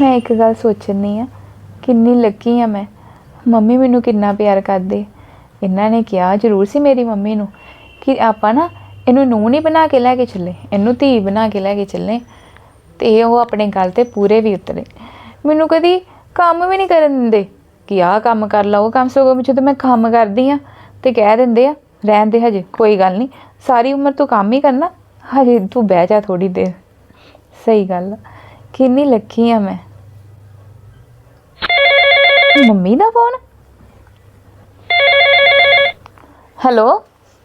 ਮੈਂ ਇੱਕ ਗੱਲ ਸੋਚਣੀ ਆ, ਕਿੰਨੀ ਲੱਕੀ ਆ ਮੈਂ। ਮੰਮੀ ਮੈਨੂੰ ਕਿੰਨਾ ਪਿਆਰ ਕਰਦੇ। ਇਹਨਾਂ ਨੇ ਕਿਹਾ ਜ਼ਰੂਰ ਸੀ ਮੇਰੀ ਮੰਮੀ ਨੂੰ ਕਿ ਆਪਾਂ ਨਾ ਇਹਨੂੰ ਨੂੰ ਨਹੀਂ ਬਣਾ ਕੇ ਲੈ ਕੇ ਚੱਲੇ, ਇਹਨੂੰ ਧੀ ਬਣਾ ਕੇ ਲੈ ਕੇ ਚੱਲੇ। ਤੇ ਉਹ ਆਪਣੇ ਗੱਲ ਤੇ ਪੂਰੇ ਵੀ ਉਤਰੇ। ਮੈਨੂੰ ਕਦੀ ਕੰਮ ਵੀ ਨਹੀਂ ਕਰਨ ਦਿੰਦੇ ਕਿ ਆਹ ਕੰਮ ਕਰ ਲਾ, ਉਹ ਕੰਮ ਸਗੋਂ ਜਦੋਂ ਮੈਂ ਕੰਮ ਕਰਦੀ ਆ ਤੇ ਕਹਿ ਦਿੰਦੇ ਆ, ਰਹਿਣ ਦੇ ਹਜੇ, ਕੋਈ ਗੱਲ ਨਹੀਂ ਸਾਰੀ ਉਮਰ ਤੂੰ ਕੰਮ ਹੀ ਕਰਨਾ, ਹਜੇ ਤੂੰ ਬਹਿ ਜਾ ਥੋੜੀ ਦੇਰ। ਸਹੀ ਗੱਲ ਆ। ਕਿੰਨੀ ਲੱਕੀ ਆ ਮੈਂ। ਮੰਮੀ ਦਾ ਫੋਨ? ਹੈਲੋ?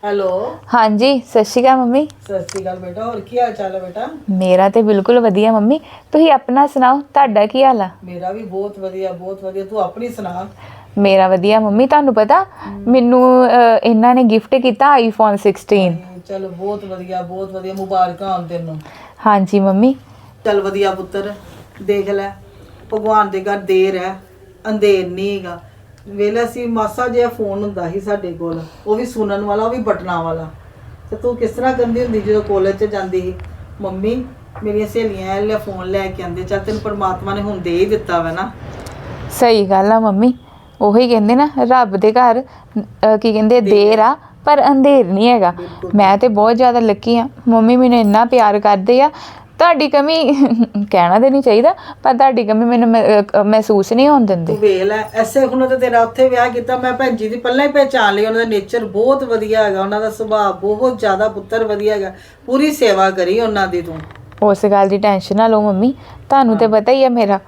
ਹੈਲੋ? ਹਾਂਜੀ ਸਤਿ ਸ਼੍ਰੀ ਅਕਾਲ ਮੰਮੀ। ਸਤਿ ਸ਼੍ਰੀ ਅਕਾਲ ਬੇਟਾ ਹੋਰ ਕੀ ਹਾਲ ਚਾਲ ਹੈ ਬੇਟਾ? ਮੇਰਾ ਤੇ ਬਿਲਕੁਲ ਵਧੀਆ ਮੰਮੀ। ਤੁਸੀਂ ਆਪਣਾ ਸੁਣਾਓ ਤੁਹਾਡਾ ਕੀ ਹਾਲ ਆ? ਮੇਰਾ ਵੀ ਬਹੁਤ ਵਧੀਆ ਬਹੁਤ ਵਧੀਆ। ਤੂੰ ਆਪਣੀ ਸੁਣਾ। ਮੇਰਾ ਵਧੀਆ ਮੰਮੀ ਤੁਹਾਨੂੰ ਪਤਾ ਮੈਨੂੰ ਅਹ, ਇਹਨਾਂ ਨੇ ਗਿਫਟ ਕੀਤਾ ਆਈਫੋਨ 16 ਚਲ ਬਹੁਤ ਵਧੀਆ ਬਹੁਤ ਵਧੀਆ। ਮੁਬਾਰਕਾਂ ਹੋਣ ਤੈਨੂੰ। ਹਾਂਜੀ ਮੰਮੀ। ਚਲ ਵਧੀਆ ਪੁੱਤਰ ਦੇਖ ਲੈ। ਭਗਵਾਨ ਦੇ ਘਰ ਦੇਰ ਹੈ। ਅੰਧੇਰ ਨਹੀਂ ਹੈਗਾ। ਵੇਲੇ ਸੀ ਮਾਸਾ ਜਿਹਾ ਫੋਨ ਹੁੰਦਾ ਸੀ ਸਾਡੇ ਕੋਲ। ਉਹ ਵੀ ਸੁਣਨ ਵਾਲਾ ਉਹ ਵੀ ਬਟਨਾਂ ਵਾਲਾ। ਤੇ ਤੂੰ ਕਿਸ ਤਰ੍ਹਾਂ ਕਹਿੰਦੀ ਹੁੰਦੀ ਜਦੋਂ ਕਾਲਜ 'ਚ ਜਾਂਦੀ ਸੀ? ਮੰਮੀ ਮੇਰੀਆਂ ਸਹੇਲੀਆਂ ਲੈ ਫੋਨ ਲੈ ਕੇ ਆਂਦੇ ਚੱਲ ਤੈਨੂੰ ਪਰਮਾਤਮਾ ਨੇ ਹੁਣ ਦੇ ਹੀ ਦਿੱਤਾ ਵਾ ਨਾ। ਸਹੀ ਗੱਲ ਆ ਮੰਮੀ। ਉਹੀ ਕਹਿੰਦੇ ਨਾ ਰੱਬ ਦੇ ਘਰ ਅਹ, ਕੀ ਕਹਿੰਦੇ ਦੇਰ ਆ ਪਰ ਅੰਧੇਰ ਨਹੀਂ ਹੈਗਾ। ਮੈਂ ਤੇ ਬਹੁਤ ਜ਼ਿਆਦਾ ਲੱਕੀ ਆ। ਮੰਮੀ ਮੈਨੂੰ ਇੰਨਾ ਪਿਆਰ ਕਰਦੇ ਆ ਤੁਹਾਡੀ ਕਮੀ ਕਹਿਣਾ ਤੇ ਨਹੀਂ ਚਾਹੀਦਾ ਪਰ ਤੁਹਾਡੀ ਕਮੀ ਮੈਨੂੰ ਮਹਿ- ਅਹ, ਮਹਿਸੂਸ ਨਹੀਂ ਹੋਣ ਦਿੰਦੇ। ਤੂੰ ਵੇਖ ਲੈ ਐਸੇ ਹੁਣ ਤੇ ਤੇਰਾ ਉੱਥੇ ਵਿਆਹ ਕੀਤਾ ਮੈਂ ਭੈਣ ਜੀ ਦੀ ਪਹਿਲਾਂ ਹੀ ਪਹਿਚਾਨ ਲਈ ਉਹਨਾਂ ਦਾ ਨੇਚਰ ਬਹੁਤ ਵਧੀਆ ਹੈਗਾ ਉਹਨਾਂ ਦਾ ਸੁਭਾਅ ਬਹੁਤ ਜ਼ਿਆਦਾ ਪੁੱਤਰ ਵਧੀਆ ਹੈਗਾ ਪੂਰੀ ਸੇਵਾ ਕਰੀ ਉਹਨਾਂ ਦੀ ਤੂੰ। ਉਸ ਗੱਲ ਦੀ ਟੈਨਸ਼ਨ ਨਾ ਲਓ ਮੰਮੀ ਤੁਹਾਨੂੰ ਤੇ ਪਤਾ ਹੀ ਆ ਮੇਰਾ।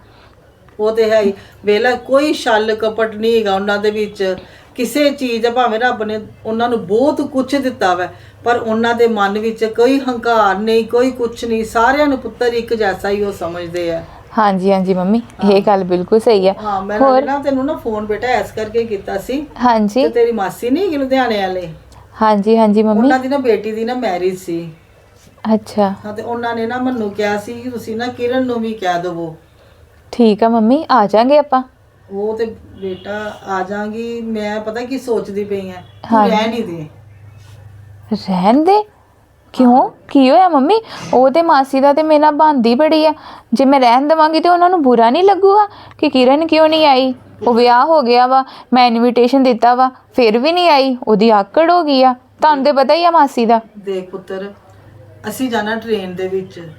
ਉਹ ਤੇ ਹੈ ਹੀ ਵੇਖ ਲੈ ਕੋਈ ਛਲ ਕਪਟ ਨਹੀਂ ਹੈਗਾ ਉਹਨਾਂ ਦੇ ਵਿੱਚ। ਕਿਸੇ ਚੀਜ਼ ਦਾ ਭਾਵੇਂ ਰੱਬ ਨੇ ਉਹਨਾਂ ਨੂੰ ਬਹੁਤ ਕੁਝ ਦਿੱਤਾ ਵੈ ਪਰ ਉਹਨਾਂ ਦੇ ਮਨ ਵਿੱਚ ਕੋਈ ਹੰਕਾਰ ਨਹੀਂ ਕੋਈ ਕੁਝ ਨਹੀਂ ਸਾਰਿਆਂ ਨੂੰ ਪੁੱਤਰ ਇੱਕ ਜੈਸਾ ਹੀ ਉਹ ਸਮਝਦੇ ਆ। ਹਾਂਜੀ ਹਾਂਜੀ ਮੰਮੀ ਇਹ ਗੱਲ ਬਿਲਕੁਲ ਸਹੀ ਆ। ਹਾਂ ਮੈਂ ਨਾ ਤੈਨੂੰ ਨਾ ਫੋਨ ਬੇਟਾ ਐਸ ਕਰਕੇ ਕੀਤਾ ਸੀ ਹਾਂਜੀ। ਤੇ ਤੇਰੀ ਮਾਸੀ ਨਹੀਂ ਲੁਧਿਆਣੇ ਵਾਲੇ? ਹਾਂਜੀ ਹਾਂਜੀ ਮੰਮੀ। ਉਹਨਾਂ ਦੀ ਨਾ ਬੇਟੀ ਦੀ ਨਾ ਮੈਰਿਜ ਸੀ। ਅੱਛਾ। ਹਾਂ ਤੇ ਉਹਨਾਂ ਨੇ ਨਾ ਮੈਨੂੰ ਕਿਹਾ ਸੀ ਕਿ ਤੁਸੀਂ ਨਾ ਕਿਰਨ ਨੂੰ ਵੀ ਕਹਿ ਦਵੋ। ਠੀਕ ਆ ਮੰਮੀ ਆ ਜਾਾਂਗੇ ਆਪਾਂ। ਉਹ ਤੇ ਬੇਟਾ ਆ ਜਾਗੀ ਮੈਂ ਪਤਾ ਕੀ ਸੋਚਦੀ ਪਈ ਆ ਤੂੰ ਰਹਿ ਨਹੀਂ ਦੇ। ਰਹਿਣ ਦੇ? ਕਿਉਂ? ਕੀ ਹੋਇਆ ਮੰਮੀ? ਉਹ ਤੇ ਮਾਸੀ ਦਾ ਤੇ ਮੇਰਾ ਬੰਦੀ ਬੜੀ ਆ। ਜੇ ਮੈਂ ਰਹਿਣ ਦੇਵਾਂਗੀ ਤੇ ਉਹਨਾਂ ਨੂੰ ਬੁਰਾ ਨਹੀਂ ਲੱਗੂਗਾ? ਕਿ ਕਿਰਨ ਕਿਉਂ ਨਹੀਂ ਆਈ? ਉਹ ਵਿਆਹ ਹੋ ਗਿਆ ਵਾ ਮੈਂ ਇਨਵੀਟੇਸ਼ਨ ਦਿੱਤਾ ਵਾ ਫਿਰ ਵੀ ਨਹੀਂ ਆਈ। ਉਹਦੀ ਆਕੜ ਹੋ ਗਈ ਆ। ਤੁਹਾਨੂੰ ਤੇ ਪਤਾ ਹੀ ਆ ਮਾਸੀ ਦਾ। ਦੇਖ ਪੁੱਤਰ ਅਸੀਂ ਜਾਣਾ ਟ੍ਰੇਨ ਦੇ ਵਿੱਚ।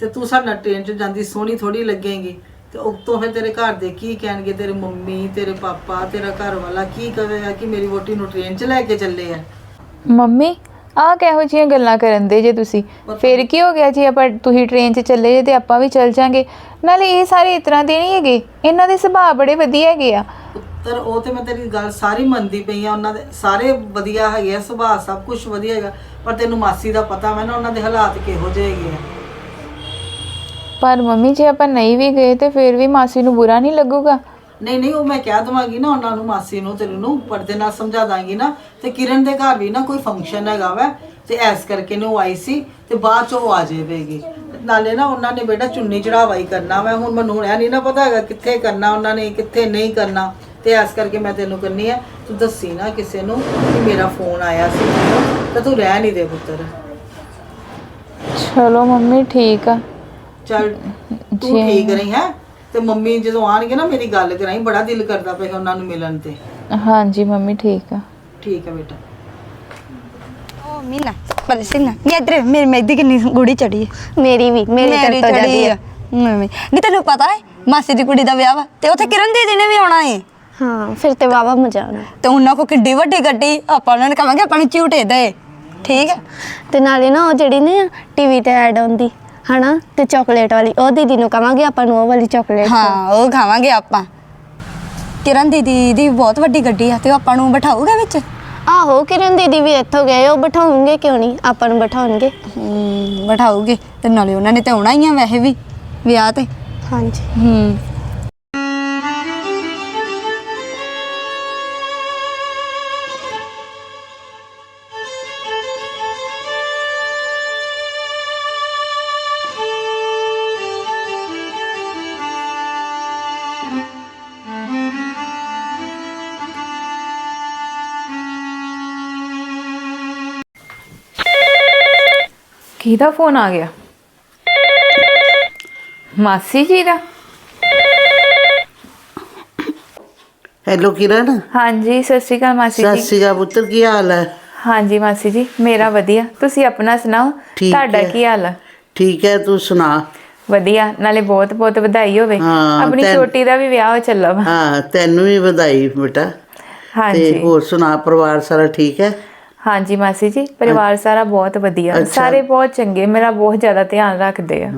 ਤੇ ਤੂੰ ਸਾਡਾ ਟ੍ਰੇਨ 'ਚ ਜਾਂਦੀ ਸੋਹਣੀ ਥੋੜੀ ਲੱਗੇਗੀ। ਤੇ ਉਤੋਂ ਫਿਰ ਤੇਰੇ ਘਰ ਦੇ ਕੀ ਕਹਿਣਗੇ? ਤੇਰੇ ਮੰਮੀ ਤੇਰੇ ਪਾਪਾ ਤੇਰਾ ਘਰ ਵਾਲਾ ਕੀ ਕਹੇਗਾ ਕਿ ਮੇਰੀ ਵੋਟੀ ਨੂੰ ਟ੍ਰੇਨ 'ਚ ਲੈ ਕੇ ਚੱਲੇ ਆ? ਮੰਮੀ ਆਹ ਕਿਹੋ ਜਿਹੀਆਂ ਗੱਲਾਂ ਕਰਨ ਦੇ ਜੇ ਤੁਸੀਂ? ਫਿਰ ਕੀ ਹੋ ਗਿਆ ਜੀ ਆਪਾਂ ਤੁਸੀਂ ਟ੍ਰੇਨ 'ਚ ਚੱਲੇ ਜੇ ਤੇ ਆਪਾਂ ਵੀ ਚੱਲ ਜਾਾਂਗੇ? ਨਾਲੇ ਇਹ ਸਾਰੇ ਇਸ ਤਰ੍ਹਾਂ ਦੇ ਨਹੀਂ ਹੈਗੇ। ਇਹਨਾਂ ਦੇ ਸੁਭਾਅ ਬੜੇ ਵਧੀਆ ਹੈਗੇ ਆ। ਪੁੱਤਰ ਉਹ ਤੇ ਮੈਂ ਤੇਰੀ ਗੱਲ ਸਾਰੀ ਮੰਨਦੀ ਪਈ ਆ। ਉਹਨਾਂ ਦੇ ਸਾਰੇ ਵਧੀਆ ਹੈਗੇ ਆ ਸੁਭਾਅ ਸਭ ਕੁਝ ਵਧੀਆ ਹੈਗਾ। ਪਰ ਤੈਨੂੰ ਮਾਸੀ ਦਾ ਪਤਾ ਵਾ ਨਾ ਉਹਨਾਂ ਦੇ ਹਾਲਾਤ ਕਿਹੋ ਜਿਹੇ ਹੈਗੇ ਆ। ਪਰ ਮੰਮੀ ਜੇ ਆਪਾਂ ਨਹੀਂ ਵੀ ਗਏ ਤੇ ਫਿਰ ਵੀ ਮਾਸੀ ਨੂੰ ਬੁਰਾ ਨਹੀਂ ਲੱਗੂਗਾ? ਨਹੀਂ ਨਹੀਂ ਉਹ ਮੈਂ ਕਹਿ ਦਵਾਂਗੀ ਨਾ ਉਹਨਾਂ ਨੂੰ ਮਾਸੀ ਨੂੰ ਤੇਰੇ ਨੂੰ ਪਰਦੇ ਨਾਲ ਸਮਝਾ ਦਾਂਗੀ ਨਾ। ਤੇ ਕਿਰਨ ਦੇ ਘਰ ਵੀ ਨਾ ਕੋਈ ਫੰਕਸ਼ਨ ਹੈਗਾ ਵਾ ਤੇ ਐਸ ਕਰਕੇ ਨੇ ਆਈ ਸੀ ਤੇ ਬਾਅਦ ਚ ਉਹ ਆ ਜਾਵੇਗੀ। ਨਾਲੇ ਨਾ ਉਹਨਾਂ ਨੇ ਬੇਟਾ ਚੁੰਨੀ ਚੜਾਵਾ ਹੀ ਕਰਨਾ ਵਾ ਹੁਣ ਮੈਨੂੰ ਇਹ ਨਹੀਂ ਨਾ ਪਤਾ ਹੈਗਾ ਕਿੱਥੇ ਕਰਨਾ ਉਹਨਾਂ ਨੇ ਕਿੱਥੇ ਨਹੀਂ ਕਰਨਾ। ਤੇ ਐਸ ਕਰਕੇ ਮੈਂ ਤੈਨੂੰ ਕਹਿੰਨੀ ਆ ਤੂੰ ਦੱਸੀ ਨਾ ਕਿਸੇ ਨੂੰ ਕਿ ਮੇਰਾ ਫੋਨ ਆਇਆ ਸੀ ਮੈਨੂੰ ਤੇ ਤੂੰ ਰਹਿ ਨਹੀਂ ਦੇ ਪੁੱਤਰ। ਚਲੋ ਮੰਮੀ ਠੀਕ ਆ। ਚੱਲ ਤੂੰ ਠੀਕ ਰਹੀ ਹੈ? ਤੇ ਮੰਮੀ ਜਦੋਂ ਆਣਗੇ ਨਾ ਮੇਰੀ ਗੱਲ ਕਰਾਈ ਬੜਾ ਦਿਲ ਕਰਦਾ ਪਿਆ ਉਹਨਾਂ ਨੂੰ ਮਿਲਣ ਤੇ। ਹਾਂਜੀ ਮੰਮੀ ਠੀਕ ਆ। ਠੀਕ ਹੈ ਬੇਟਾ। ਉਹ ਮੀਨਾ ਪਰ ਸਿੰਨਾ ਨੀ ਇਧਰ ਮੇਰੀ ਮਹਿੰਦੀ ਕਿੰਨੀ ਗੂੜੀ ਚੜੀ ਹੈ ਮੇਰੀ ਵੀ ਮੇਰੀ ਤੇਰੇ ਤੋਂ ਜਾਂਦੀ ਆ। ਨਹੀਂ ਤੈਨੂੰ ਪਤਾ ਹੈ ਮਾਸੀ ਦੀ ਕੁੜੀ ਦਾ ਵਿਆਹ ਵਾ ਤੇ ਉੱਥੇ ਕਿਰਨ ਦੀਦੀ ਨੇ ਵੀ ਆਉਣਾ ਹੈ ਹਾਂ ਫਿਰ ਤੇ ਵਾਵਾ ਮਜ਼ਾ ਆਉਣਾ। ਤੇ ਉਹਨਾਂ ਕੋ ਕਿੱਡੀ ਵੱਡੀ ਗੱਡੀ ਆਪਾਂ ਉਹਨਾਂ ਨੇ ਕਹਾਂਗੇ ਆਪਾਂ ਨੂੰ ਝੂਟੇ ਦੇ। ਠੀਕ ਹੈ ਤੇ ਨਾਲੇ ਨਾ ਉਹ ਜਿਹੜੀ ਨੇ ਟੀਵੀ ਤੇ ਐਡ ਆਉਂਦੀ ਹਨਾ? ਤੇ ਚਾਕਲੇਟ ਵਾਲੀ। ਉਹ ਦੀਦੀ ਨੂੰ ਕਵਾਂਗੇ ਆਪਾਂ ਨੂੰ ਉਹ ਵਾਲੀ ਚਾਕਲੇਟ ਹਾਂ ਉਹ ਖਾਵਾਂਗੇ ਆਪਾਂ। ਕਿਰਨ ਦੀਦੀ ਦੀ ਬਹੁਤ ਵੱਡੀ ਗੱਡੀ ਆ ਤੇ ਉਹ ਆਪਾਂ ਨੂੰ ਬਿਠਾਊਗਾ ਵਿੱਚ? ਆਹੋ ਕਿਰਨ ਦੀਦੀ ਵੀ ਇੱਥੋਂ ਗਏ ਉਹ ਬਿਠਾਉਣਗੇ ਕਿਉਂ ਨਹੀਂ? ਆਪਾਂ ਨੂੰ ਬਿਠਾਉਣਗੇ। ਹੂੰ ਬਿਠਾਊਗੇ। ਤੇ ਨਾਲੇ ਉਹਨਾਂ ਨੇ ਤੇ ਆਉਣਾ ਹੀ ਆ ਵੈਸੇ ਵੀ ਵਿਆਹ ਤੇ। ਹਾਂਜੀ। ਹੂੰ। ਕਿਹਦਾ ਫੋਨ ਆ ਗਿਆ? ਮਾਸੀ ਜੀ ਦਾ? ਹੈਲੋ ਕਿਰਨ। ਹਾਂਜੀ ਸਤਿ ਸ਼੍ਰੀ ਅਕਾਲ ਮਾਸੀ ਸਤਿ ਸ਼੍ਰੀ ਅਕਾਲ ਪੁੱਤਰ ਕੀ ਹਾਲ ਹੈ? ਹਾਂਜੀ ਮਾਸੀ ਜੀ ਮੇਰਾ ਵਧੀਆ। ਤੁਸੀਂ ਆਪਣਾ ਸੁਣਾਓ? ਤੁਹਾਡਾ ਕੀ ਹਾਲ ਹੈ? ਠੀਕ ਹੈ ਤੂੰ ਸੁਣਾ? ਵਧੀਆ ਨਾਲੇ ਬਹੁਤ ਬਹੁਤ ਵਧਾਈ ਹੋਵੇ। ਆਪਣੀ ਛੋਟੀ ਦਾ ਵੀ ਵਿਆਹ ਹੋ ਚੱਲਾ ਵਾ। ਹਾਂ ਤੈਨੂੰ ਵੀ ਵਧਾਈ ਬੇਟਾ। ਤੇ ਹਾਂਜੀ। ਹੋਰ ਸੁਣਾ ਪਰਿਵਾਰ ਸਾਰਾ ਠੀਕ ਹੈ? ਹਾਂਜੀ ਮਾਸੀ ਜੀ ਪਰਿਵਾਰ ਸਾਰਾ ਬਹੁਤ ਵਧੀਆ। ਅੱਛਾ। ਸਾਰੇ ਬਹੁਤ ਚੰਗੇ ਮੇਰਾ ਬਹੁਤ ਜ਼ਿਆਦਾ ਧਿਆਨ ਰੱਖਦੇ ਆ।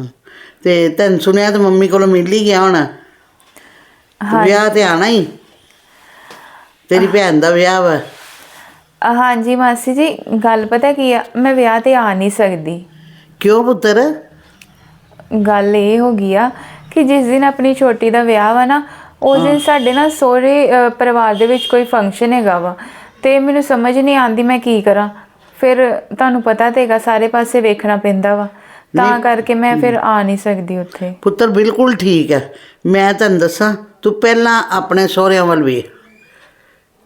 ਤੇ ਤੈਨੂੰ ਸੁਣਿਆ ਤੇ ਮੰਮੀ ਕੋਲੋਂ ਮਿਲ ਹੀ ਗਿਆ ਹੋਣਾ? ਵਿਆਹ ਤੇ ਆਣਾ ਹੀ? ਤੇਰੀ ਭੈਣ ਦਾ ਵਿਆਹ ਵਾ। ਅ, ਹਾਂਜੀ ਮਾਸੀ ਜੀ ਗੱਲ ਪਤਾ ਕੀ ਆ ਮੈਂ ਵਿਆਹ ਤੇ ਆ ਨਹੀਂ ਸਕਦੀ। ਕਿਉਂ ਪੁੱਤਰ? ਗੱਲ ਇਹ ਹੋ ਗਈ ਆ ਕਿ ਜਿਸ ਦਿਨ ਆਪਣੀ ਛੋਟੀ ਦਾ ਵਿਆਹ ਵਾ ਨਾ ਉਸ ਦਿਨ ਸਾਡੇ ਨਾ ਸਹੁਰੇ ਅ, ਪਰਿਵਾਰ ਦੇ ਵਿੱਚ ਕੋਈ ਫੰਕਸ਼ਨ ਹੈਗਾ ਵਾ। ਤੇ ਮੈਨੂੰ ਸਮਝ ਨਹੀਂ ਆਂਦੀ ਮੈਂ ਕੀ ਕਰਾਂ। ਫਿਰ ਤੁਹਾਨੂੰ ਪਤਾ ਤੇ ਹੈਗਾ ਸਾਰੇ ਪਾਸੇ ਵੇਖਣਾ ਪੈਂਦਾ ਵਾ। ਤਾਂ ਕਰਕੇ ਮੈਂ ਫਿਰ ਆ ਨਹੀਂ ਸਕਦੀ ਉੱਥੇ। ਪੁੱਤਰ ਬਿਲਕੁਲ ਠੀਕ ਹੈ। ਮੈਂ ਤੈਨੂੰ ਦੱਸਾਂ ਤੂੰ ਪਹਿਲਾਂ ਆਪਣੇ ਸਹੁਰਿਆਂ ਵੱਲ ਵੇਖ।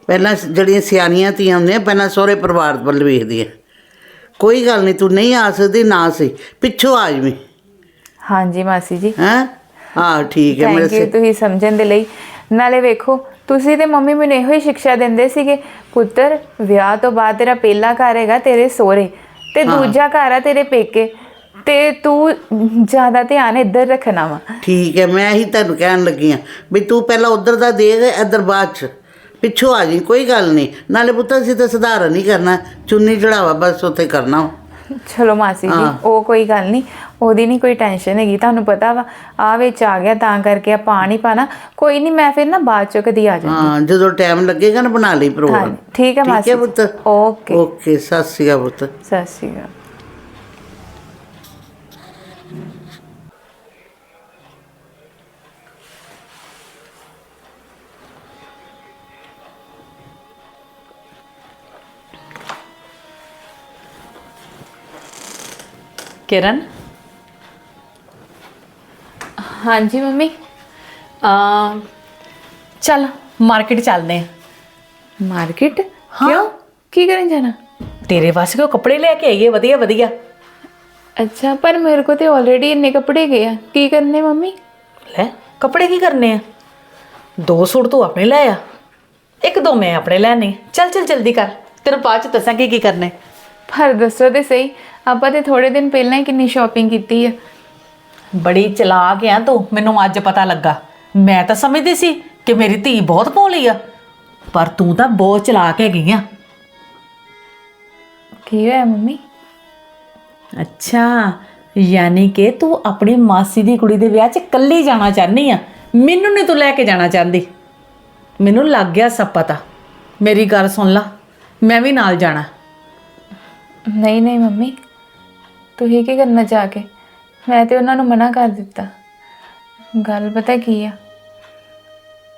ਪਹਿਲਾਂ ਜਿਹੜੀਆਂ ਸਿਆਣੀਆਂ ਧੀਆਂ ਹੁੰਦੀਆਂ ਪਹਿਲਾਂ ਸਹੁਰੇ ਪਰਿਵਾਰ ਵੱਲ ਵੇਖਦੀਆਂ ਕੋਈ ਗੱਲ ਨਹੀਂ ਤੂੰ ਨਹੀਂ ਆ ਸਕਦੀ ਨਾ ਸਹੀ। ਪਿੱਛੋਂ ਆ ਜਵੀਂ। ਹਾਂਜੀ ਮਾਸੀ ਜੀ। ਹੈਂ? ਹਾਂ ਠੀਕ ਹੈ ਮੇਰੇ ਸੇ ਤੁਸੀਂ ਸਮਝਣ ਦੇ ਲਈ। ਨਾਲੇ ਵੇਖੋ ਤੁਸੀਂ ਤੇ ਮੰਮੀ ਮੈਨੂੰ ਇਹੋ ਹੀ ਸਿੱਖਿਆ ਦਿੰਦੇ ਸੀਗੇ ਪੁੱਤਰ ਵਿਆਹ ਤੋਂ ਬਾਅਦ ਤੇਰਾ ਪਹਿਲਾ ਘਰ ਹੈਗਾ ਤੇਰੇ ਸਹੁਰੇ ਤੇ ਦੂਜਾ ਘਰ ਆ ਤੇਰੇ ਪੇਕੇ ਤੇ ਤੂੰ ਜ਼ਿਆਦਾ ਧਿਆਨ ਇੱਧਰ ਰੱਖਣਾ ਵਾ। ਠੀਕ ਹੈ ਮੈਂ ਹੀ ਤੈਨੂੰ ਕਹਿਣ ਲੱਗੀ ਆ ਵੀ ਤੂੰ ਪਹਿਲਾਂ ਉਧਰ ਦਾ ਦੇਖ ਇੱਧਰ ਬਾਅਦ ਚ। ਪਿੱਛੋਂ ਆ ਜੀ ਕੋਈ ਗੱਲ ਨਹੀਂ। ਨਾਲੇ ਪੁੱਤਰ ਅਸੀਂ ਤਾਂ ਸੁਧਾਰ ਨਹੀਂ ਕਰਨਾ ਚੁੰਨੀ ਚੜਾਵਾ ਬਸ ਉੱਥੇ ਕਰਨਾ ਚਲੋ ਮਾਸੀ ਜੀ। ਉਹ ਕੋਈ ਗੱਲ ਨਹੀਂ ਉਹਦੀ ਨਹੀਂ ਕੋਈ ਟੈਨਸ਼ਨ ਹੈਗੀ ਤੁਹਾਨੂੰ ਪਤਾ ਵਾ ਆ ਵਿੱਚ ਆ ਗਿਆ ਤਾਂ ਕਰਕੇ ਆ ਨਹੀਂ ਪਾਣਾ ਕੋਈ ਨਹੀਂ ਮੈਂ ਫਿਰ ਨਾ ਬਾਅਦ ਚੋਂ ਕਦੀ ਆ ਜਾਵਾਂਗੀ ਹਾਂ ਜਦੋਂ ਟਾਈਮ ਲੱਗੇਗਾ ਨਾ ਬਣਾ ਲਈ ਪ੍ਰੋਗਰਾਮ ਠੀਕ ਹੈ ਮਾਸੀ। ਪੁੱਤਰ ਓਕੇ। ਓਕੇ ਸਤਿ ਸ਼੍ਰੀ ਅਕਾਲ ਪੁੱਤਰ ਸਤਿ ਸ਼੍ਰੀ ਅਕਾਲ ਕਿਰਨ? ਹਾਂਜੀ ਮੰਮੀ। ਆ ਚੱਲ ਮਾਰਕੀਟ ਚੱਲਦੇ ਆ ਮਾਰਕੀਟ? ਕਿਉਂ? ਕੀ ਕਰਨ ਜਾਣਾ? ਤੇਰੇ ਵਾਸਤੇ ਕੋ ਕੱਪੜੇ ਲੈ ਕੇ ਆਈਏ ਵਧੀਆ ਵਧੀਆ। ਅੱਛਾ ਪਰ ਮੇਰੇ ਕੋ ਤੇ ਆਲਰੇਡੀ ਇੰਨੇ ਕੱਪੜੇ ਗਏ ਆ। ਕੀ ਕਰਨੇ ਮੰਮੀ? ਲੈ ਕੱਪੜੇ ਕੀ ਕਰਨੇ ਆ? ਦੋ ਸੂਟ ਤੂੰ ਆਪਣੇ ਲੈ ਆ। ਇੱਕ ਦੋ ਮੈਂ ਆਪਣੇ ਲੈਣੇ। ਚੱਲ ਚੱਲ ਜਲਦੀ ਕਰ। ਤੈਨੂੰ ਬਾਅਦ ਚ ਦੱਸਾਂਗੇ ਕੀ ਕਰਨੇ। ਪਰ ਦੱਸੋ ਤੇ ਸਹੀ। ਆਪਾਂ ਤੇ ਥੋੜੇ ਦਿਨ ਪਹਿਲਾਂ ਹੀ ਕਿੰਨੀ ਸ਼ਾਪਿੰਗ ਕੀਤੀ ਆ। ਬੜੀ ਚਲਾਕ ਆ ਤੂੰ ਮੈਨੂੰ ਅੱਜ ਪਤਾ ਲੱਗਾ। ਮੈਂ ਤਾਂ ਸਮਝਦੀ ਸੀ ਕਿ ਮੇਰੀ ਧੀ ਬਹੁਤ ਭੋਲੀ ਆ ਪਰ ਤੂੰ ਤਾਂ ਬਹੁਤ ਚਲਾਕ ਹੈਗੀ ਆ। ਕੀ ਹੋਇਆ ਮੰਮੀ? ਅੱਛਾ ਯਾਨੀ ਕਿ ਤੂੰ ਆਪਣੀ ਮਾਸੀ ਦੀ ਕੁੜੀ ਦੇ ਵਿਆਹ 'ਚ ਇਕੱਲੀ ਜਾਣਾ ਚਾਹਨੀ ਆ ਮੈਨੂੰ ਨਹੀਂ ਤੂੰ ਲੈ ਕੇ ਜਾਣਾ ਚਾਹੁੰਦੀ। ਮੈਨੂੰ ਲੱਗ ਗਿਆ ਸਭ ਪਤਾ। ਮੇਰੀ ਗੱਲ ਸੁਣ ਲਾ ਮੈਂ ਵੀ ਨਾਲ ਜਾਣਾ। ਨਹੀਂ ਨਹੀਂ ਮੰਮੀ ਤੁਸੀਂ ਕੀ ਕਰਨਾ ਜਾ ਕੇ? ਮੈਂ ਤੇ ਉਹਨਾਂ ਨੂੰ ਮਨਾ ਕਰ ਦਿੱਤਾ। ਗੱਲ ਪਤਾ ਕੀ ਆ?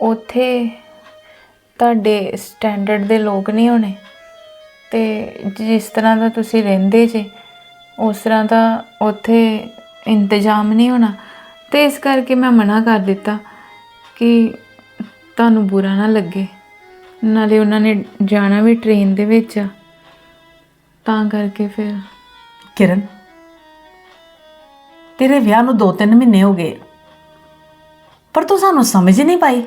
ਉੱਥੇ ਤੁਹਾਡੇ ਸਟੈਂਡਰਡ ਦੇ ਲੋਕ ਨਹੀਂ ਹੋਣੇ। ਤੇ ਜਿਸ ਤਰ੍ਹਾਂ ਦਾ ਤੁਸੀਂ ਰਹਿੰਦੇ ਜੇ, ਉਸ ਤਰ੍ਹਾਂ ਦਾ ਉੱਥੇ ਇੰਤਜ਼ਾਮ ਨਹੀਂ ਹੋਣਾ। ਤੇ ਇਸ ਕਰਕੇ ਮੈਂ ਮਨਾ ਕਰ ਦਿੱਤਾ ਕਿ ਤੁਹਾਨੂੰ ਬੁਰਾ ਨਾ ਲੱਗੇ। ਨਾਲੇ ਉਹਨਾਂ ਨੇ ਜਾਣਾ ਵੀ ਟ੍ਰੇਨ ਦੇ ਵਿੱਚ ਤਾਂ ਕਰਕੇ ਫਿਰ ਕਿਰਨ ਤੇਰੇ ਵਿਆਹ ਨੂੰ 2-3 ਮਹੀਨੇ ਹੋ ਗਏ। ਪਰ ਤੂੰ ਸਾਨੂੰ ਸਮਝ ਹੀ ਨਹੀਂ ਪਾਈ।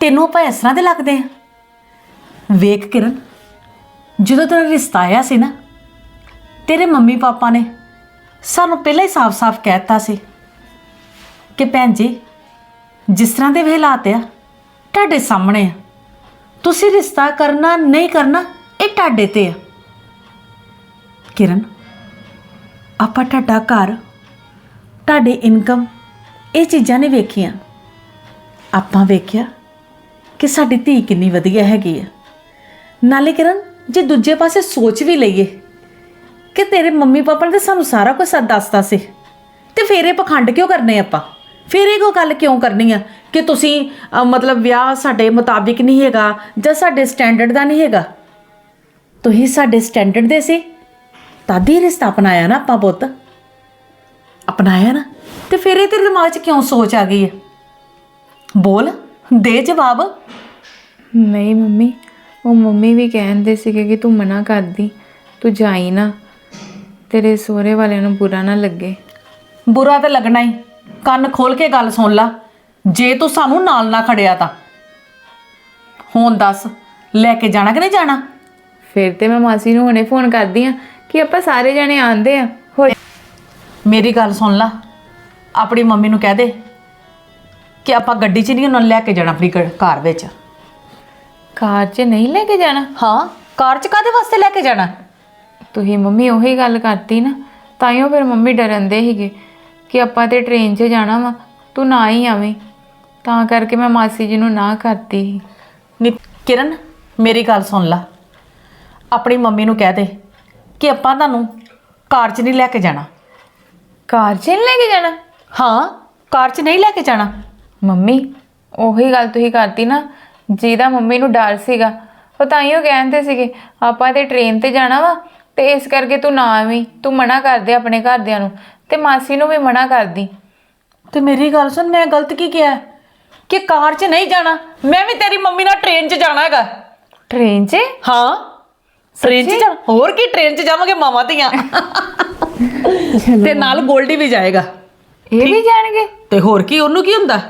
ਤੈਨੂੰ ਆਪਾਂ ਇਸ ਤਰ੍ਹਾਂ ਦੇ ਲੱਗਦੇ ਆ ਵੇਖ ਕਿਰਨ, ਜਦੋਂ ਤੇਰਾ ਰਿਸ਼ਤਾ ਆਇਆ ਸੀ ਨਾ, ਤੇਰੇ ਮੰਮੀ ਪਾਪਾ ਨੇ ਸਾਨੂੰ ਪਹਿਲਾਂ ਹੀ ਸਾਫ਼-ਸਾਫ਼ ਕਹਿਤਾ ਸੀ ਕਿ ਭੈਣ ਜੀ, ਜਿਸ ਤਰ੍ਹਾਂ ਦੇ ਵੀ ਹਾਲਾਤ ਆ, ਤੁਹਾਡੇ ਸਾਹਮਣੇ ਆ। ਤੁਸੀਂ ਰਿਸ਼ਤਾ ਕਰਨਾ ਨਹੀਂ ਕਰਨਾ, ਇਹ ਤੁਹਾਡੇ ਤੇ ਆ। ਕਿਰਨ, ਆਪਾਂ ਤੁਹਾਡਾ ਘਰ ਤੁਹਾਡੇ ਇਨਕਮ ਇਹ ਚੀਜ਼ਾਂ ਨੇ ਵੇਖੀਆਂ। ਆਪਾਂ ਵੇਖਿਆ ਕਿ ਸਾਡੀ ਧੀ ਕਿੰਨੀ ਵਧੀਆ ਹੈਗੀ ਆ। ਨਾਲੇ ਕਿਰਨ, ਜੇ ਦੂਜੇ ਪਾਸੇ ਸੋਚ ਵੀ ਲਈਏ ਕਿ ਤੇਰੇ ਮੰਮੀ ਪਾਪਾ ਨੇ ਤਾਂ ਸਾਨੂੰ ਸਾਰਾ ਕੁਝ ਦੱਸਦਾ ਸੀ, ਤੇ ਫੇਰ ਇਹ ਪਖੰਡ ਕਿਉਂ ਕਰਨੇ ਆਪਾਂ? ਫਿਰ ਇਹ ਕੋ ਗੱਲ ਕਿਉਂ ਕਰਨੀ ਆ ਕਿ ਤੁਸੀਂ ਮਤਲਬ ਵਿਆਹ ਸਾਡੇ ਮੁਤਾਬਿਕ ਨਹੀਂ ਹੈਗਾ ਜਾਂ ਸਾਡੇ ਸਟੈਂਡਰਡ ਦਾ ਨਹੀਂ ਹੈਗਾ? ਤੁਸੀਂ ਸਾਡੇ ਸਟੈਂਡਰਡ ਦੇ ਸੀ ਤਾਂ ਹੀ ਰਿਸ਼ਤਾ ਬਣਾਇਆ ਨਾ ਆਪਾਂ ਪੁੱਤ। ਅਪਣਾਇਆ ਨਾ ਤੇ ਫਿਰ ਇਹ ਤੇਰੇ ਦਿਮਾਗ 'ਚ ਕਿਉਂ ਸੋਚ ਆ ਗਈ ਹੈ ਬੋਲ ਦੇ ਜਵਾਬ। ਨਹੀਂ ਮੰਮੀ ਉਹ ਮੰਮੀ ਵੀ ਕਹਿੰਦੇ ਸੀਗੇ ਕਿ ਤੂੰ ਮਨਾ ਕਰਦੀ ਤੂੰ ਜਾਈ ਨਾ। ਤੇਰੇ ਸਹੁਰੇ ਵਾਲਿਆਂ ਨੂੰ ਬੁਰਾ ਨਾ ਲੱਗੇ। ਬੁਰਾ ਤੇ ਲੱਗਣਾ ਹੀ। ਕੰਨ ਖੋਲ ਕੇ ਗੱਲ ਸੁਣ ਲਾ। ਜੇ ਤੂੰ ਸਾਨੂੰ ਨਾਲ ਨਾ ਖੜਿਆ ਤਾਂ। ਹੁਣ ਦੱਸ ਲੈ ਕੇ ਜਾਣਾ ਕਿ ਨਹੀਂ ਜਾਣਾ? ਫਿਰ ਤੇ ਮੈਂ ਮਾਸੀ ਨੂੰ ਹੁਣੇ ਫੋਨ ਕਰਦੀ ਆ ਕਿ ਆਪਾਂ ਸਾਰੇ ਜਣੇ ਆਂਦੇ ਆ। ਹੋ ਮੇਰੀ ਗੱਲ ਸੁਣ ਲਾ। ਆਪਣੀ ਮੰਮੀ ਨੂੰ ਕਹਿ ਦੇ ਕਿ ਆਪਾਂ ਗੱਡੀ 'ਚ ਨਹੀਂ ਉਹਨਾਂ ਨੂੰ ਲੈ ਕੇ ਜਾਣਾ ਆਪਣੀ ਗ- ਕਾਰ ਵਿੱਚ। ਕਾਰ 'ਚ ਨਹੀਂ ਲੈ ਕੇ ਜਾਣਾ? ਹਾਂ ਕਾਰ 'ਚ ਕਾਦੇ ਵਾਸਤੇ ਲੈ ਕੇ ਜਾਣਾ? ਤੁਸੀਂ ਮੰਮੀ ਉਹੀ ਗੱਲ ਕਰਤੀ ਨਾ ਤਾਈਓ ਫਿਰ ਮੰਮੀ ਡਰਨ ਦੇ ਸੀਗੇ ਕਿ ਆਪਾਂ ਤੇ ਟ੍ਰੇਨ 'ਚ ਜਾਣਾ ਵਾ ਤੂੰ ਨਾ ਹੀ ਆਵੇਂ। ਤਾਂ ਕਰਕੇ ਮੈਂ ਮਾਸੀ ਜੀ ਨੂੰ ਨਾ ਕਰਤੀ। ਸੀ ਨੀ ਕਿਰਨ ਮੇਰੀ ਗੱਲ ਸੁਣ ਲਾ। ਆਪਣੀ ਮੰਮੀ ਨੂੰ ਕਹਿ ਦੇ ਕਿ ਆਪਾਂ ਤੁਹਾਨੂੰ ਕਾਰ 'ਚ ਨਹੀਂ ਲੈ ਕੇ ਜਾਣਾ। ਕਾਰ 'ਚ ਨਹੀਂ ਲੈ ਕੇ ਜਾਣਾ? ਹਾਂ ਕਾਰ 'ਚ ਨਹੀਂ ਲੈ ਕੇ ਜਾਣਾ। ਮੰਮੀ ਉਹੀ ਗੱਲ ਤੁਸੀਂ ਕਰਤੀ ਨਾ ਜਿਹਦਾ ਮੰਮੀ ਨੂੰ ਡਰ ਸੀਗਾ ਉਹ ਤਾਈਓ ਕਹਿੰਦੇ ਸੀਗੇ ਆਪਾਂ ਤੇ ਟ੍ਰੇਨ ਤੇ ਜਾਣਾ ਵਾ ਤੇ ਇਸ ਕਰਕੇ ਤੂੰ ਨਾ ਆਵੀਂ ਤੂੰ ਮਨਾ ਕਰ ਦੇ ਆਪਣੇ ਘਰਦਿਆਂ ਨੂੰ ਤੇ ਮਾਸੀ ਨੂੰ ਵੀ ਮਨਾ ਕਰਦੀ। ਤੇ ਮੇਰੀ ਗੱਲ ਸੁਣ ਮੈਂ ਗਲਤ ਕੀ ਕਿਹਾ? ਹੈ? ਕਿ ਕਾਰ 'ਚ ਨਹੀਂ ਜਾਣਾ ਮੈਂ ਵੀ ਤੇਰੀ ਮੰਮੀ ਨਾਲ ਟ੍ਰੇਨ 'ਚ ਜਾਣਾ ਹੈਗਾ। ਟ੍ਰੇਨ 'ਚ? ਹਾਂ ਟ੍ਰੇਨ 'ਚ ਹੋਰ ਕੀ ਟ੍ਰੇਨ 'ਚ ਜਾਵਾਂਗੇ ਮਾਵਾਂ ਧੀਆਂ। ਤੇ ਨਾਲ ਗੋਲਡੀ ਵੀ ਜਾਏਗਾ। ਇਹ ਵੀ ਜਾਣਗੇ। ਤੇ ਹੋਰ ਕੀ ਉਹਨੂੰ ਕੀ ਹੁੰਦਾ?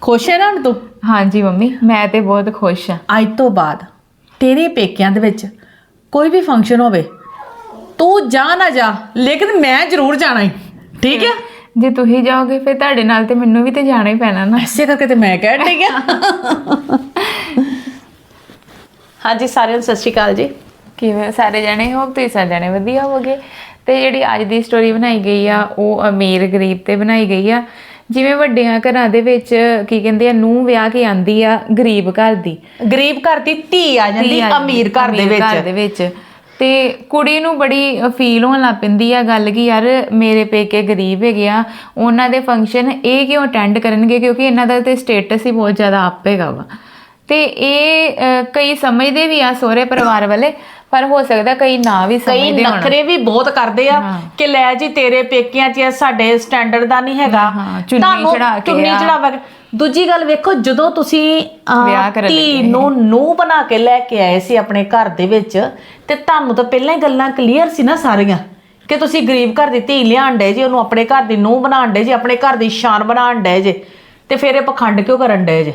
ਖੁਸ਼ ਹੈ ਨਾ ਹੁਣ ਤੂੰ? ਹਾਂਜੀ ਮੰਮੀ ਮੈਂ ਤੇ ਬਹੁਤ ਖੁਸ਼ ਹਾਂ। ਅੱਜ ਤੋਂ ਬਾਅਦ ਤੇਰੇ ਪੇਕਿਆਂ ਦੇ ਵਿੱਚ ਕੋਈ ਵੀ ਫੰਕਸ਼ਨ ਹੋਵੇ ਤੂੰ ਜਾ ਨਾ ਜਾ ਲੇਕਿਨ ਮੈਂ ਜ਼ਰੂਰ ਜਾਣਾ ਹੈ ਠੀਕ ਹੈ? ਜੇ ਤੁਸੀਂ ਜਾਓਗੇ ਫਿਰ ਤੁਹਾਡੇ ਨਾਲ ਤੇ ਮੈਨੂੰ ਵੀ ਤੇ ਜਾਣਾ ਹੀ ਪੈਣਾ ਨਾ। ਐਸੇ ਕਰਕੇ ਤੇ ਮੈਂ ਕਹਿ ਰਹੀ ਹਾਂ ਹਾਂਜੀ ਸਾਰਿਆਂ ਨੂੰ ਸਤਿ ਸ਼੍ਰੀ ਅਕਾਲ ਜੀ। ਕਿਵੇਂ ਸਾਰੇ ਜਣੇ ਹੋਪ ਤੁਸੀਂ ਸਾਰੇ ਜਣੇ ਵਧੀਆ ਹੋਵੋਗੇ? ਤੇ ਜਿਹੜੀ ਅੱਜ ਦੀ ਸਟੋਰੀ ਬਣਾਈ ਗਈ ਆ ਉਹ ਅਮੀਰ ਗਰੀਬ ਤੇ ਬਣਾਈ ਗਈ ਆ। ਜਿਵੇਂ ਵੱਡਿਆਂ ਘਰਾਂ ਦੇ ਵਿੱਚ ਕੀ ਕਹਿੰਦੇ ਆ ਨੂੰ ਵਿਆਹ ਕੇ ਆਂਦੀ ਆ ਗਰੀਬ ਘਰ ਦੀ। ਗਰੀਬ ਘਰ ਦੀ ਧੀ ਆ ਜਾਂਦੀ ਅਮੀਰ ਘਰ ਦੇ ਘਰ ਵਿੱਚ। ਦੇ ਵਿੱਚ। ਤੇ ਕੁੜੀ ਨੂੰ ਬੜੀ ਫੀਲ ਹੋਣ ਲੱਗ ਪੈਂਦੀ ਆ ਗੱਲ ਕਿ ਯਾਰ ਮੇਰੇ ਪੇਕੇ ਗਰੀਬ ਹੈਗੇ ਆ ਉਹਨਾਂ ਦੇ ਫੰਕਸ਼ਨ ਇਹ ਕਿਉਂ ਅਟੈਂਡ ਕਰਨਗੇ? ਕਿਉਂਕਿ ਇਹਨਾਂ ਦਾ ਤੇ ਸਟੇਟਸ ਹੀ ਬਹੁਤ ਜ਼ਿਆਦਾ ਅਪ ਹੈਗਾ ਵਾ। ਤੇ ਇਹ ਕਈ ਸਮਝਦੇ ਵੀ ਆ ਸਹੁਰੇ ਪਰਿਵਾਰ ਵਾਲੇ ਪਰ ਹੋ ਸਕਦਾ ਕਈ ਨਾ ਵੀ ਕਈ ਸਮਝਦੇ ਹੋਣ। ਨਖਰੇ ਵੀ ਬਹੁਤ ਕਰਦੇ ਆ ਕਿ ਲੈ ਜੀ ਤੇਰੇ ਪੇਕਿਆਂ 'ਚ ਇਹ ਸਾਡੇ ਸਟੈਂਡਰਡ ਦਾ ਨਹੀਂ ਹੈਗਾ। ਹਾਂ, ਚੁੰਨੀ ਤੁਹਾਨੂੰ ਚੜ੍ਹਾ ਕੇ ਚੁੰਨੀ ਆ। ਚੜਾਵਾ ਕੇ ਦੂਜੀ ਗੱਲ ਵੇਖੋ ਜਦੋਂ ਤੁਸੀਂ ਅਹ, ਵਿਆਹ ਕਰਨ ਧੀ ਲੱਗੇ। ਨੂੰ ਨੂੰ ਬਣਾ ਕੇ ਲੈ ਕੇ ਆਏ ਸੀ ਆਪਣੇ ਘਰ ਦੇ ਵਿੱਚ ਤੇ ਤੁਹਾਨੂੰ ਤਾਂ ਪਹਿਲਾਂ ਹੀ ਗੱਲਾਂ ਕਲੀਅਰ ਸੀ ਨਾ ਸਾਰੀਆਂ ਕਿ ਤੁਸੀਂ ਗਰੀਬ ਘਰ ਦੀ ਧੀ ਲਿਆਣ ਡੇ ਜੀ ਉਹਨੂੰ ਆਪਣੇ ਘਰ ਦੀ ਨੂੰ ਬਣਾਉਣ ਡੇ ਜੀ ਆਪਣੇ ਘਰ ਦੀ ਸ਼ਾਨ ਬਣਾਉਣ ਡੇ ਜੇ ਤੇ ਫਿਰ ਇਹ ਪਖੰਡ ਕਿਉਂ ਕਰਨ ਡੇ ਜੇ?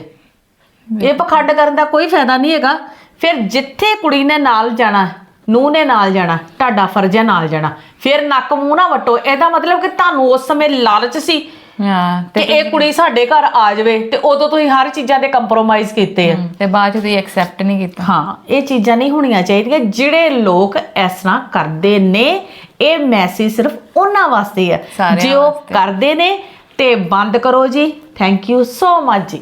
ਇਹ ਪਖੰਡ ਕਰਨ ਦਾ ਕੋਈ ਫਾਇਦਾ ਨਹੀਂ ਹੈਗਾ। ਫਿਰ ਜਿੱਥੇ ਕੁੜੀ ਨੇ ਨਾਲ ਜਾਣਾ ਨੂੰ ਨੇ ਨਾਲ ਜਾਣਾ ਤੁਹਾਡਾ ਫਰਜ਼ ਹੈ ਨਾਲ ਜਾਣਾ। ਫਿਰ ਨੱਕ ਮੂੰਹ ਨਾ ਵਟੋ ਇਹਦਾ ਮਤਲਬ ਕਿ ਤੁਹਾਨੂੰ ਉਸ ਸਮੇਂ ਲਾਲਚ ਸੀ ਹਾਂ ਕਿ ਤੇ ਇਹ ਕੁੜੀ ਸਾਡੇ ਘਰ ਆ ਜਾਵੇ ਤੇ ਉਦੋਂ ਤੁਸੀਂ ਹਰ ਚੀਜ਼ਾਂ ਤੇ ਕੰਪਰੋਮਾਈਜ਼ ਕੀਤੇ ਆ। ਤੇ ਬਾਅਦ ਚ ਤੁਸੀਂ ਐਕਸੈਪਟ ਨਹੀਂ ਕੀਤਾ। ਹਾਂ ਇਹ ਚੀਜ਼ਾਂ ਨਹੀਂ ਹੋਣੀਆਂ ਚਾਹੀਦੀਆਂ ਜਿਹੜੇ ਲੋਕ ਇਸ ਤਰ੍ਹਾਂ ਕਰਦੇ ਨੇ ਇਹ ਮੈਸੇਜ ਸਿਰਫ ਉਹਨਾਂ ਵਾਸਤੇ ਹੈ ਸਾਰਿਆਂ ਜੇ ਉਹ। ਕਰਦੇ ਨੇ ਤੇ ਬੰਦ ਕਰੋ ਜੀ। ਥੈਂਕ ਯੂ ਸੋ ਮਚ ਜੀ।